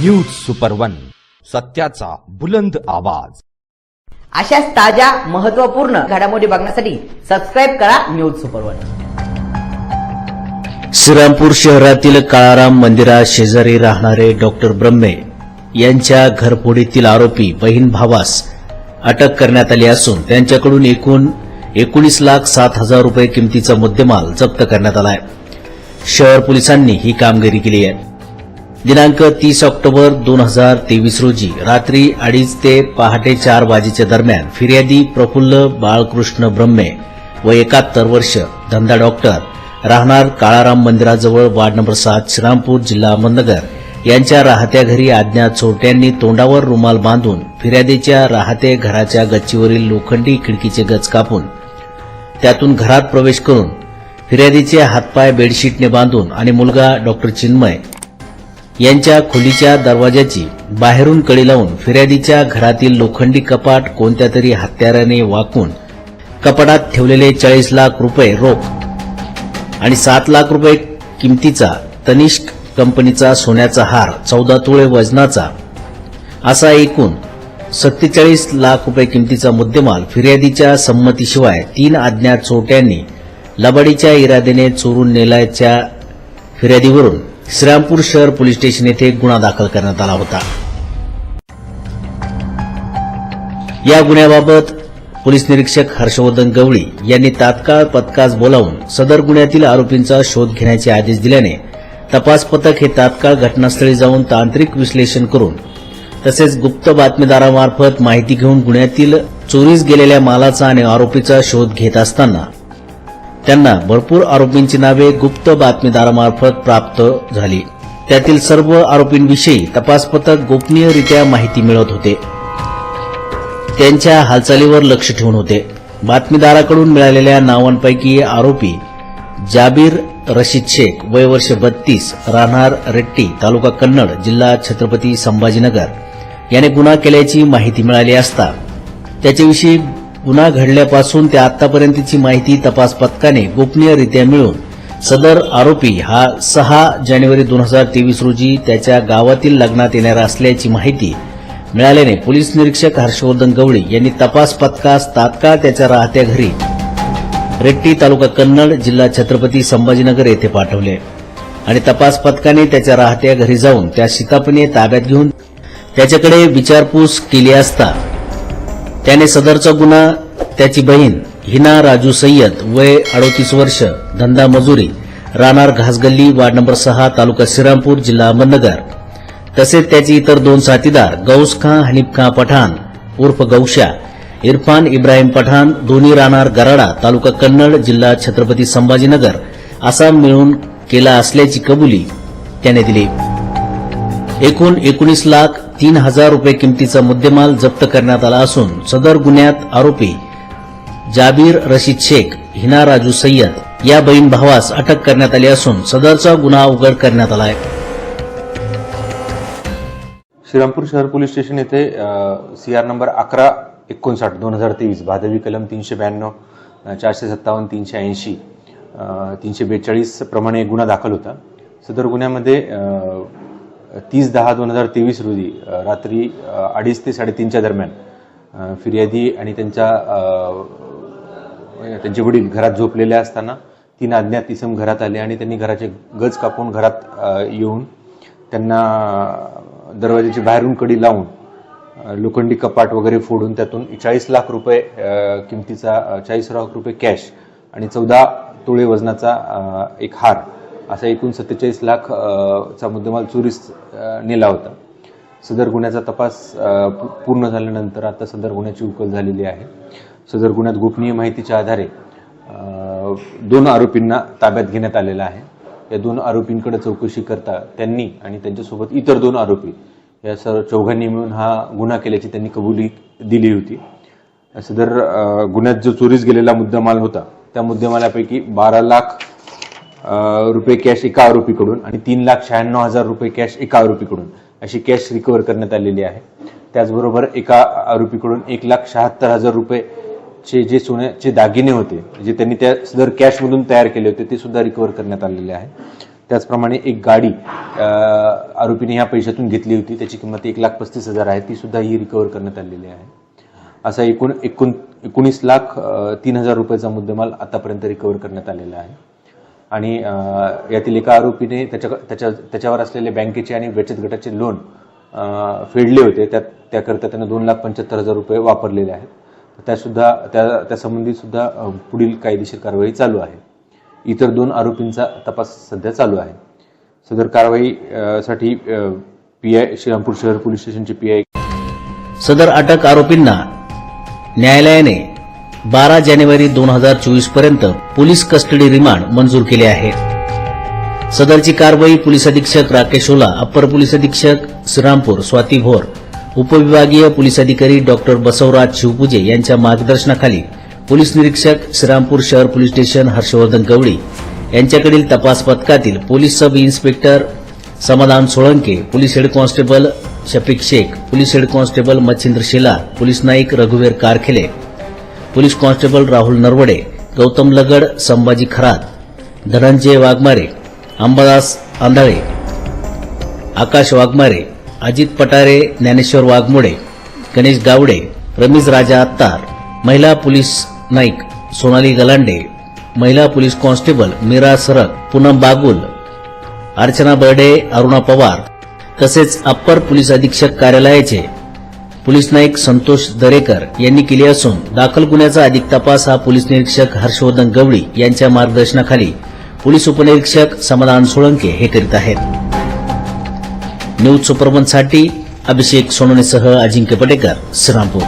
News super one सत्याचा बुलंद आवाज. अशाच ताज्या महत्त्वपूर्ण घडामोडी बघण्यासाठी सबस्क्राईब करा न्यूज सुपर वन श्रीरामपूर शहरातील काळाराम मंदिरात शेजारी राहणारे डॉक्टर ब्रह्मे यांच्या घरफोडीतील आरोपी बहीण भावास अटक करण्यात आली असून त्यांच्याकडून एकूण एकोणीस लाख सात हजार रुपये किमतीचा मुद्देमाल जप्त करण्यात आला आहे शहर पोलिसांनी ही कामगिरी केली आहे. दिनांक तीस ऑक्टोबर दोन हजार तेवीस रोजी रात्री अडीच ते पहाटे चार वाजेच्या दरम्यान फिर्यादी प्रफुल्ल बाळकृष्ण ब्रह्मे व एकाहत्तर वर्ष धंदा डॉक्टर राहणार काळाराम मंदिराजवळ वार्ड नंबर सात श्रीरामपूर जिल्हा अहमदनगर यांच्या राहत्या घरी आज्ञा चोरट्यांनी तोंडावर रुमाल बांधून फिर्यादीच्या राहते घराच्या गच्चीवरील लोखंडी खिडकीचे गच कापून त्यातून घरात प्रवेश करून फिर्यादीचे हातपाय बेडशीटने बांधून आणि मुलगा डॉक्टर चिन्मय यांच्या खोलीच्या दरवाजाची बाहेरून कडी लावून फिर्यादीच्या घरातील लोखंडी कपाट कोणत्या तरी हत्याराने वाकून कपाटात ठेवलेले चाळीस लाख रुपये रोख आणि सात लाख रुपये किमतीचा तनिष्क कंपनीचा सोन्याचा हार चौदा तुळे वजनाचा असा एकूण सत्तेचाळीस लाख रुपये किमतीचा मुद्देमाल फिर्यादीच्या संमतीशिवाय तीन अज्ञात चोरट्यांनी लबाडीच्या इराद्याने चोरून नेल्याच्या फिर्यादीवरून श्रीरामपूर शहर पोलीस स्टेशन येथे गुन्हा दाखल करण्यात आला होता. या गुन्ह्याबाबत पोलीस निरीक्षक हर्षवर्धन गवळी यांनी तात्काळ पथकास बोलावून सदर गुन्ह्यातील आरोपींचा शोध घेण्याचे आदेश दिल्याने तपास पथक हे तात्काळ घटनास्थळी जाऊन तांत्रिक विश्लेषण करून तसेच गुप्त बातमीदारामार्फत माहिती घेऊन गुन्ह्यातील चोरीस गेलेल्या मालाचा आणि आरोपीचा शोध घेत असताना त्यांना भरपूर आरोपींची नावे गुप्त बातमीदारामार्फत प्राप्त झाली. त्यातील सर्व आरोपींविषयी तपास पथक गोपनीयरित्या माहिती मिळवत होते. त्यांच्या हालचालीवर लक्ष ठेवून होते. बातमीदाराकडून मिळालेल्या नावांपैकी आरोपी जाबीर रशीद शेख वय वर्ष बत्तीस राहणार रेट्टी तालुका कन्नड जिल्हा छत्रपती संभाजीनगर. याने गुन्हा केल्याची माहिती मिळाली असता त्याच्याविषयी गुन्हा घडल्यापासून ते आतापर्यंतची माहिती तपास पथकाने गोपनीयरित्या मिळून सदर आरोपी हा सहा जानेवारी दोन हजार तेवीस रोजी त्याच्या गावातील लग्नात येणार असल्याची माहिती मिळाल्याने पोलीस निरीक्षक हर्षवर्धन गवळी यांनी तपास पथकास तात्काळ त्याच्या राहत्या घरी रेट्टी तालुका कन्नड जिल्हा छत्रपती संभाजीनगर येथे पाठवले आणि तपास पथकाने त्याच्या राहत्या घरी जाऊन त्या शितापणे ताब्यात घेऊन त्याच्याकडे विचारपूस केली असता त्याने सदरचा गुन्हा त्याची बहीण हिना राजू सय्यद वय अडोतीस वर्ष धंदा मजुरी राहणार घासगल्ली वार्ड नंबर सहा तालुका श्रीरामपूर जिल्हा अहमदनगर. तसेच त्याचे इतर दोन साथीदार गौस खां हनीफ खां पठाण उर्फ गौशा इरफान इब्राहिम पठाण दोन्ही राहणार गराडा तालुका कन्नड जिल्हा छत्रपती संभाजीनगर असा मिळून केला असल्याची कबुली त्याने दिली. एकूण एकोणीस लाख तीन हजार रुपये किमतीचा मुद्देमाल जप्त करण्यात आला असून सदर गुन्ह्यात आरोपी जाबीर रशीद शेख हिना राजू सय्यद या बहीण भावास अटक करण्यात आली असून सदरचा गुन्हा उघड करण्यात आला आहे. श्रीरामपूर शहर पोलीस स्टेशन येथे सी आर नंबर अकरा एकोणसाठ दोन हजार तेवीस भादवी कलम तीनशे ब्याण्णव चारशे सत्तावन्न तीनशे ऐंशी तीनशे बेचाळीस प्रमाणे एक गुन्हा दाखल होता. सदर गुन्ह्यामध्ये तीस दहा दोन हजार तेवीस रोजी रात्री अडीच ते साडेतीनच्या दरम्यान फिर्यादी आणि त्यांच्या त्यांचे वडील घरात झोपलेले असताना तीन अज्ञात इसम घरात आले आणि त्यांनी घराचे गज कापून घरात येऊन त्यांना दरवाजाची बाहेरून कडी लावून लोखंडी कपाट वगैरे फोडून त्यातून चाळीस लाख रुपये किमतीचा चाळीस लाख रुपये कॅश आणि चौदा तोळे वजनाचा एक हार असा एकूण सत्तेचाळीस लाख चा मुद्देमाल चोरीस नेला होता. सदर गुन्ह्याचा तपास पूर्ण झाल्यानंतर आता सदर गुन्ह्याची उकल झालेली आहे. सदर गुन्ह्यात गोपनीय माहितीच्या आधारे दोन आरोपींना ताब्यात घेण्यात आलेला आहे. या दोन आरोपींकडे चौकशी करता त्यांनी आणि त्यांच्यासोबत इतर दोन आरोपी या सर्व चौघांनी मिळून हा गुन्हा केल्याची त्यांनी कबुली दिली होती. सदर गुन्ह्यात जो चोरीस गेलेला मुद्देमाल होता त्या मुद्देमालापैकी बारा लाख रुपये कॅश एका आरोपीकडून आणि तीन लाख शहाण्णव हजार रुपये कॅश एका आरोपीकडून अशी कॅश रिकव्हर करण्यात आलेली आहे. त्याचबरोबर एका आरोपीकडून एक लाख शहात्तर हजार रुपये चे जे सोन्याचे दागिने होते जे त्यांनी त्या दर कॅशमधून तयार केले होते ते सुद्धा रिकव्हर करण्यात आलेले आहे. त्याचप्रमाणे एक गाडी आरोपीने ह्या पैशातून घेतली होती त्याची किंमत एक लाख पस्तीस हजार आहे ती सुद्धा ही रिकव्हर करण्यात आलेली आहे. असा एकूण एकूण एकोणीस लाख तीन हजार रुपयाचा मुद्देमाल आतापर्यंत रिकव्हर करण्यात आलेला आहे. आणि यातील एका आरोपीने त्याच्या त्याच्या त्याच्यावर असलेले बँकेचे आणि बचत गटाचे लोन फेडले होते. त्या त्याकरता त्यानं दोन लाख पंच्याहत्तर हजार रुपये वापरलेले आहेत. त्यासुद्धा त्या त्यासंबंधी सुद्धा पुढील कायदेशीर कारवाई चालू आहे. इतर दोन आरोपींचा तपास सध्या चालू आहे. सदर कारवाई साठी पी आय श्रीरामपूर शहर पोलीस स्टेशनचे पी आय. सदर अटक आरोपींना न्यायालयाने बारा जानेवारी दोन हजार चोवीसपर्यंत पोलीस कस्टडी रिमांड मंजूर केले आहे. सदरची कारवाई पोलीस अधीक्षक राकेश ओला अप्पर पोलीस अधीक्षक श्रीरामपूर स्वाती भोर उपविभागीय पोलीस अधिकारी डॉक्टर बसवराज शिवपूजे यांच्या मार्गदर्शनाखाली पोलीस निरीक्षक श्रीरामपूर शहर पोलीस स्टेशन हर्षवर्धन गवळी यांच्याकडील तपास पथकातील police sub inspector Samadhan Solanke police head constable Shafiq Shaikh police head constable Machhindra Shelar police naik रघुवीर कारखेले पोलीस कॉन्स्टेबल राहुल नरवडे गौतम लगड संभाजी खरात धनंजय वाघमारे अंबादास आंधळे आकाश वाघमारे अजित पटारे ज्ञानेश्वर वाघमोडे गणेश गावडे रमेश राजा अत्तार महिला पोलीस नाईक सोनाली गलांडे महिला पोलीस कॉन्स्टेबल मीरा सरक पूनम बागुल अर्चना बर्डे अरुणा पवार तसेच अप्पर पोलीस अधीक्षक कार्यालयाचे पोलीस नाईक संतोष दरेकर यांनी केली असून दाखल गुन्ह्याचा अधिक तपास हा पोलीस निरीक्षक हर्षवर्धन गवळी यांच्या मार्गदर्शनाखाली पोलीस उपनिरीक्षक समाधान सोळंके हे करीत आहेत. न्यूज सुपरमनसाठी अभिषेक सोनवणेसह अजिंक्य पटेकर श्रीरामपूर.